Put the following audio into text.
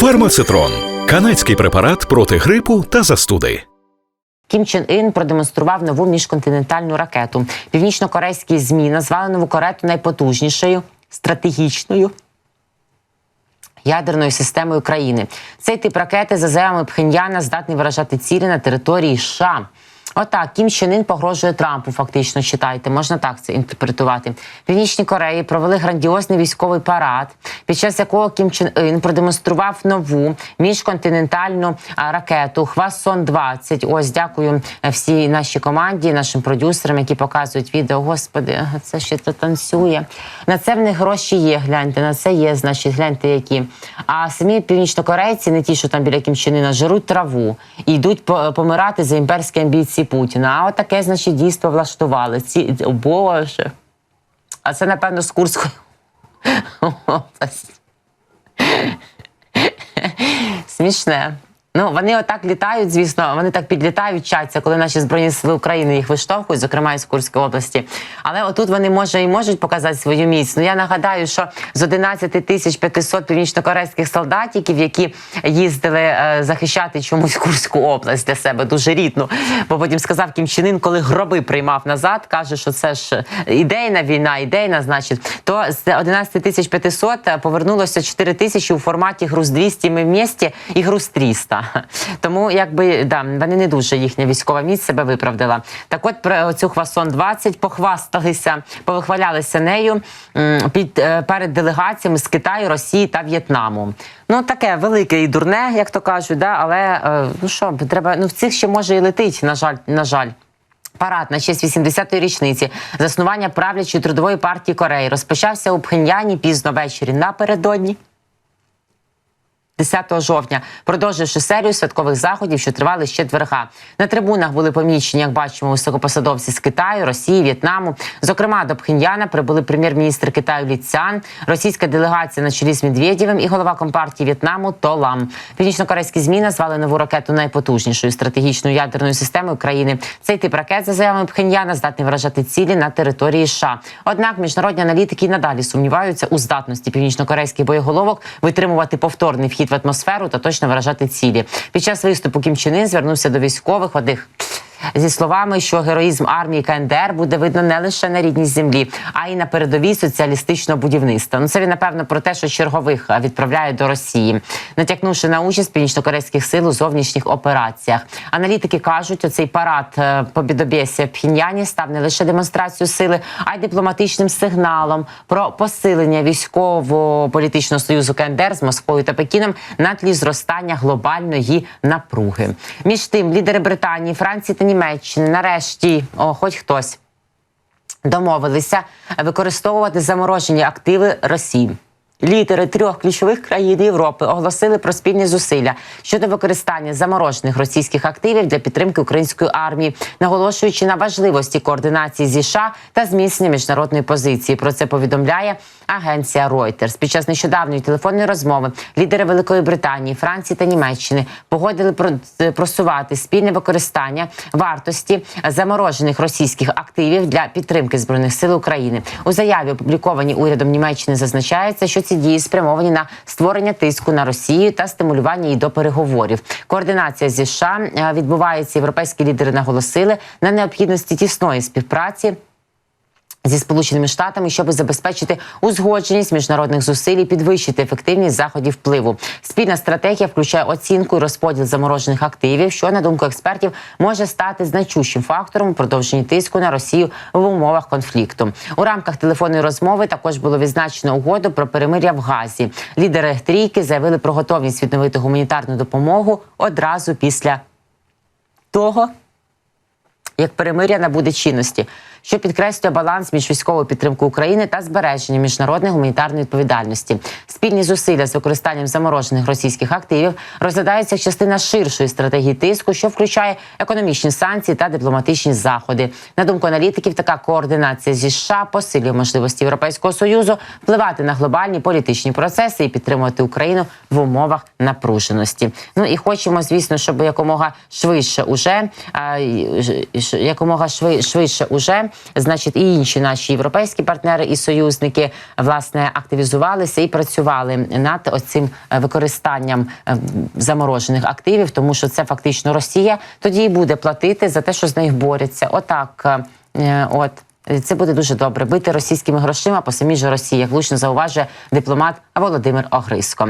Фармацитрон канадський препарат проти грипу та застуди. Кім Чен Ін продемонстрував нову міжконтинентальну ракету. Північно-корейські змі назвали нову карету найпотужнішою стратегічною. Ядерною системою країни цей тип ракети за заявами Пхеньяна здатний виражати цілі на території США. Отак, Кім Чен погрожує Трампу. Фактично читайте, можна так це інтерпретувати. В Північній Кореї провели грандіозний військовий парад, під час якого Кім Чен Ін продемонстрував нову міжконтинентальну ракету Хвасон 20 Ось дякую е, всій нашій команді, нашим продюсерам, які показують відео. Господи, це ще то танцює. На це в них гроші є. Гляньте, на це є. Значить, гляньте, які. А самі північнокорейці, не ті, що там біля Кім Чен Іна, жируть траву і йдуть по- помирати за імперські амбіції Путіна. А от таке, значить, дійство влаштували. Ці О, Боже. А це, напевно, з Курської. області. Смішне. Ну, вони отак літають, звісно, вони так підлітають, вчаться, коли наші збройні сили України їх виштовхують, зокрема із Курської області. Але отут вони може і можуть показати свою міць. Ну я нагадаю, що з 11 тисяч 500 північнокорейських солдатиків, які їздили е, захищати чомусь Курську область для себе дуже рідну. Бо потім сказав Кім Чен Ін, коли гроби приймав назад, каже, що це ж ідейна війна, ідейна, значить, то з 11 тисяч 500 повернулося 4 тисячі у форматі груз 200 ми в місті і груз 300. Тому якби да, вони не дуже їхня військова міць себе виправдала. Так от про цю Хвасон 20 похвасталися, повихвалялися нею під е, перед делегаціями з Китаю, Росії та В'єтнаму. Ну таке велике і дурне, як то кажуть, да, але е, ну що, треба, ну в цих ще може і летить, на жаль, на жаль. Парад на честь 80-ї річниці заснування правлячої трудової партії Кореї розпочався у Пхеньяні пізно ввечері напередодні. 10 жовтня, продовживши серію святкових заходів, що тривали ще четверга. На трибунах були помічені, як бачимо, високопосадовці з Китаю, Росії, В'єтнаму. Зокрема, до Пхеньяна прибули прем'єр-міністр Китаю Лі Цян, російська делегація на чолі з Медведєвим і голова компартії В'єтнаму Толам. Північно-корейські змі назвали нову ракету найпотужнішою стратегічною ядерною системою країни. Цей тип ракет, за заявами Пхеньяна, здатний вражати цілі на території США. Однак міжнародні аналітики надалі сумніваються у здатності північно-корейських боєголовок витримувати повторний вхід в атмосферу та точно виражати цілі. Під час виступу Кім Чен Ін звернувся до військових одних. Зі словами, що героїзм армії КНДР буде видно не лише на рідній землі, а й на передовій соціалістичного будівництва. Ну це він напевно про те, що чергових а, відправляють до Росії, натякнувши на участь північно-корейських сил у зовнішніх операціях. Аналітики кажуть, оцей парад е, побідобєсія Пхіньяні став не лише демонстрацією сили, а й дипломатичним сигналом про посилення військово-політичного союзу КНДР з Москвою та Пекіном на тлі зростання глобальної напруги. Між тим, лідери Британії, Франції та Німеччини нарешті, о, хоч хтось домовилися використовувати заморожені активи Росії. Лідери трьох ключових країн Європи оголосили про спільні зусилля щодо використання заморожених російських активів для підтримки української армії, наголошуючи на важливості координації зі США та зміцнення міжнародної позиції. Про це повідомляє агенція Reuters. Під час нещодавньої телефонної розмови лідери Великої Британії, Франції та Німеччини погодили про- просувати спільне використання вартості заморожених російських активів для підтримки збройних сил України. У заяві, опублікованій урядом Німеччини, зазначається, що ці дії спрямовані на створення тиску на Росію та стимулювання її до переговорів. Координація зі США е, відбувається. Європейські лідери наголосили на необхідності тісної співпраці зі сполученими штатами, щоб забезпечити узгодженість міжнародних зусиль і підвищити ефективність заходів впливу. Спільна стратегія включає оцінку і розподіл заморожених активів, що на думку експертів може стати значущим фактором у продовженні тиску на Росію в умовах конфлікту. У рамках телефонної розмови також було відзначено угоду про перемиря в Газі. Лідери трійки заявили про готовність відновити гуманітарну допомогу одразу після того, як перемиря набуде чинності, що підкреслює баланс між військовою підтримкою України та збереженням міжнародної гуманітарної відповідальності. Спільні зусилля з використанням заморожених російських активів розглядаються як частина ширшої стратегії тиску, що включає економічні санкції та дипломатичні заходи. На думку аналітиків, така координація зі США посилює можливості Європейського союзу впливати на глобальні політичні процеси і підтримувати Україну в умовах напруженості. Ну і хочемо, звісно, щоб якомога швидше уже а, й- ж- ш- якомога шви- швидше уже, значить, і інші наші європейські партнери і союзники власне активізувалися і працювали над оцим е, використанням е, заморожених активів, тому що це фактично Росія тоді і буде платити за те, що з нею борються. Отак, е, от. Це буде дуже добре бити російськими грошима по самій же Росії, як влучно зауважує дипломат Володимир Огриско.